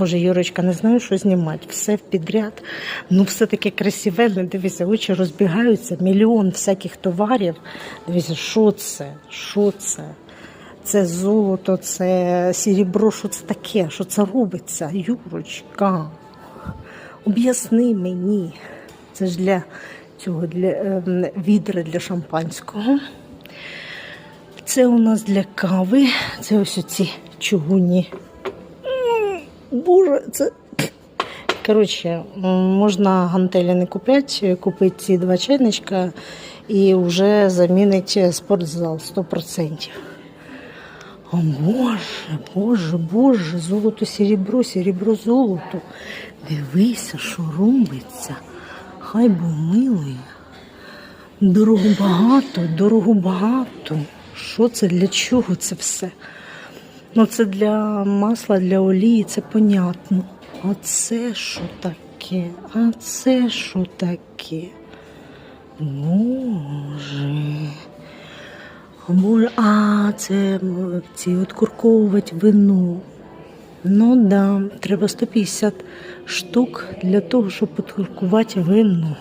Боже, Юрочка, не знаю, що знімати. Все підряд. Ну, все таке красиве. Дивися, очі розбігаються, мільйон всяких товарів. Дивися, що це? Що це? Це золото, це срібро, що це таке? Що це робиться? Юрочка, об'ясни мені. Це ж для цього для ем, відра для шампанського. Це у нас для кави. Це ось оці чугунні. Боже, це. Коротше, можна гантелі не купляти, купити ці два чайничка і вже замінить спортзал 100%. О Боже, Боже, Боже, золото, серебро, серебро, золото. Дивися, що робиться. Хай Бог милує. Дорого багато, дорого багато. Що це? Для чого це все? Ну, це для масла, для олії, це понятно. А це що таке? А це що таке? Боже. Боже, а це ці откурковувати вино. Ну да, треба 150 штук для того, щоб откуркувати вино.